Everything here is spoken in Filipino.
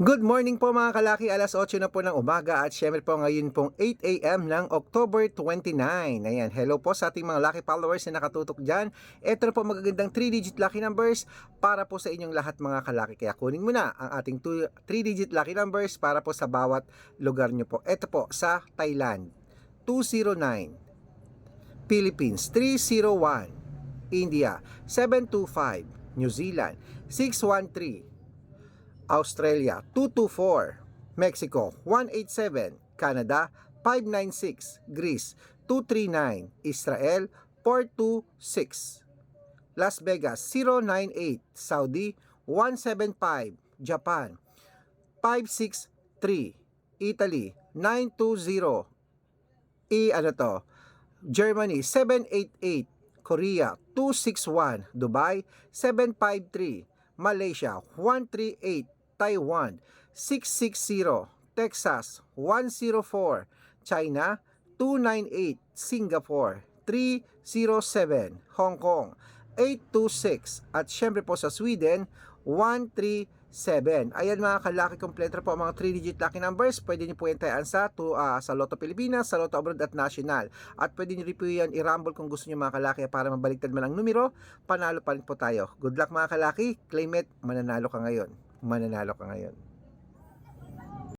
Good morning po mga kalaki, alas 8 na po ng umaga at syempre po ngayon pong 8 a.m. ng October 29. Ayan, hello po sa ating mga lucky followers na nakatutok dyan. Ito na po magagandang 3-digit lucky numbers para po sa inyong lahat mga kalaki. Kaya kunin mo na ang ating 3-digit lucky numbers para po sa bawat lugar nyo po. Ito po sa Thailand, 209, Philippines, 301, India, 725, New Zealand, 613, Australia 224, Mexico 187, Canada 596, Greece 239, Israel 426, Las Vegas 098, Saudi 175, Japan 563, Italy 920, I ano to, Germany 788, Korea 261, Dubai 753, Malaysia 138, Taiwan 660, Texas 104, China 298, Singapore 307, Hong Kong 826 at syempre po sa Sweden 137. Ayan mga kalaki kompleto po ang mga 3-digit lucky numbers. Pwede niyo po yan tayaan sa, to, ah, sa Lotto Pilipinas, sa Lotto Abroad at National. At pwede niyo rin po yan i-rumble kung gusto niyo mga kalaki para mabaliktad man ang numero, panalo pa rin po tayo. Good luck mga kalaki, claim it, mananalo ka ngayon. Mananalo ka ngayon.